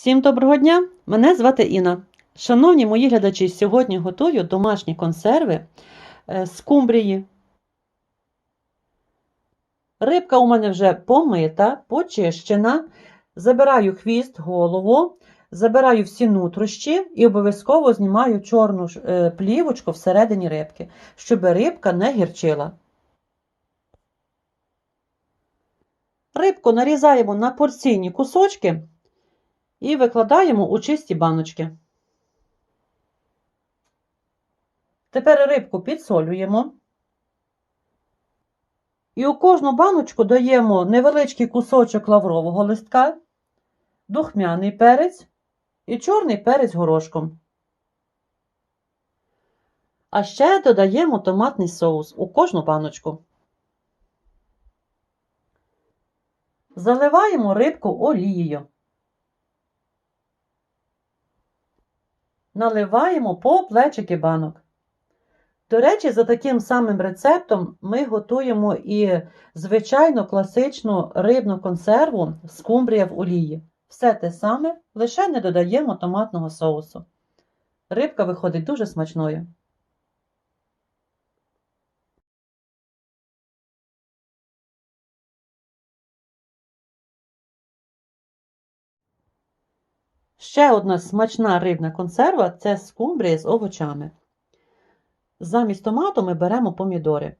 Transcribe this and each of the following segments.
Всім доброго дня! Мене звати Інна. Шановні мої глядачі, сьогодні готую домашні консерви е, з кумбрії. Рибка у мене вже помита, почищена. Забираю хвіст, голову, забираю всі нутрощі і обов'язково знімаю чорну е, плівочку всередині рибки, щоб рибка не гірчила. Рибку нарізаємо на порційні кусочки і викладаємо у чисті баночки. Тепер рибку підсолюємо. І у кожну баночку даємо невеличкий кусочок лаврового листка, духмяний перець і чорний перець горошком. А ще додаємо томатний соус у кожну баночку. Заливаємо рибку олією. Наливаємо по плечики банок. До речі, за таким самим рецептом ми готуємо і звичайну класичну рибну консерву скумбрія в олії. Все те саме, лише не додаємо томатного соусу. Рибка виходить дуже смачною. Ще одна смачна рибна консерва це скумбрія з овочами. Замість томату ми беремо помідори.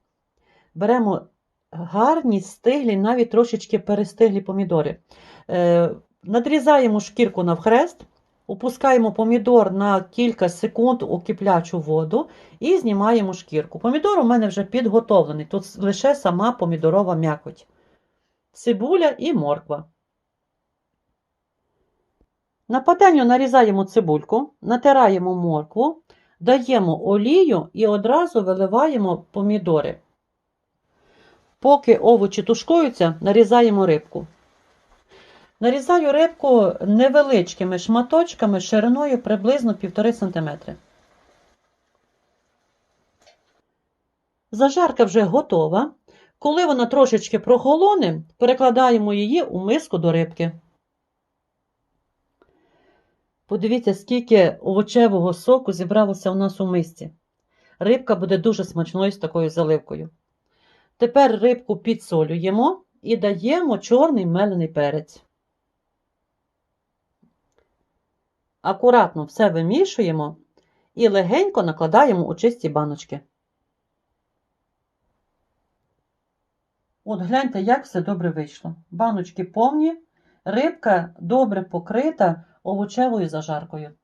Беремо гарні, стиглі, навіть трошечки перестиглі помідори. Е, надрізаємо шкірку навхрест, опускаємо помідор на кілька секунд у киплячу воду і знімаємо шкірку. Помідор у мене вже підготовлений, тут лише сама помідорова м'якоть. Цибуля і морква. На пательню нарізаємо цибульку, натираємо моркву, даємо олію і одразу виливаємо помідори. Поки овочі тушкуються, нарізаємо рибку. Нарізаю рибку невеличкими шматочками шириною приблизно 1,5 см. Зажарка вже готова. Коли вона трошечки прохолоне, перекладаємо її у миску до рибки. Подивіться, скільки овочевого соку зібралося у нас у мисці. Рибка буде дуже смачною з такою заливкою. Тепер рибку підсолюємо і даємо чорний мелений перець. Акуратно все вимішуємо і легенько накладаємо у чисті баночки. От гляньте, як все добре вийшло. Баночки повні, рибка добре покрита овочевою зажаркою.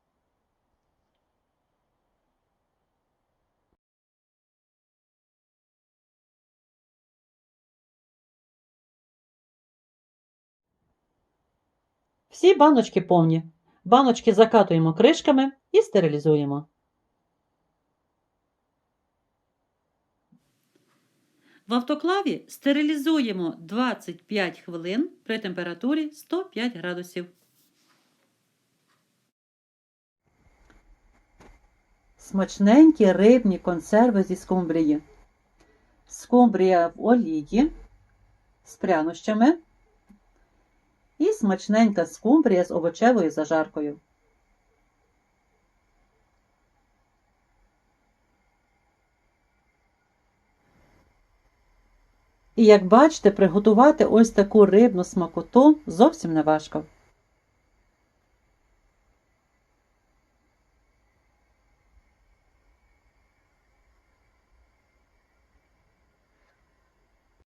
Всі баночки повні. Баночки закатуємо кришками і стерилізуємо. В автоклаві стерилізуємо 25 хвилин при температурі 105 градусів. Смачненькі рибні консерви зі скумбрії. Скумбрія в олії з прянощами і смачненька скумбрія з овочевою зажаркою. І як бачите, приготувати ось таку рибну смакоту зовсім не важко.